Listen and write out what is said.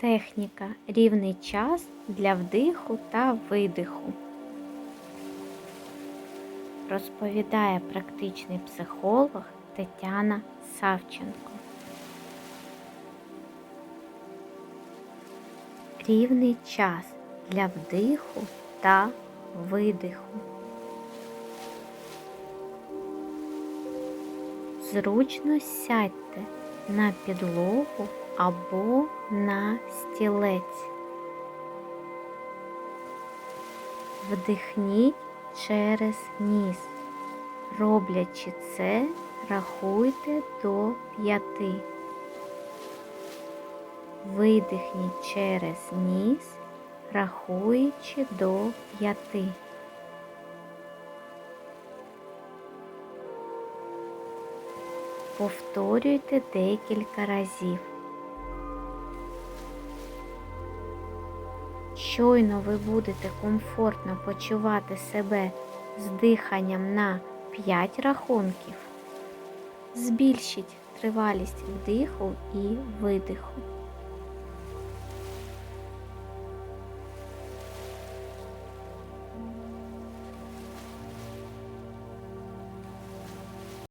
Техніка рівний час для вдиху та видиху. Розповідає практичний психолог Тетяна Савченко. Рівний час для вдиху та видиху. Зручно сядьте на підлогу або на стілець. Вдихніть через ніс. Роблячи це, рахуйте до п'яти. Видихніть через ніс, рахуючи до п'яти. Повторюйте декілька разів. Щойно ви будете комфортно почувати себе з диханням на 5 рахунків, збільшіть тривалість вдиху і видиху.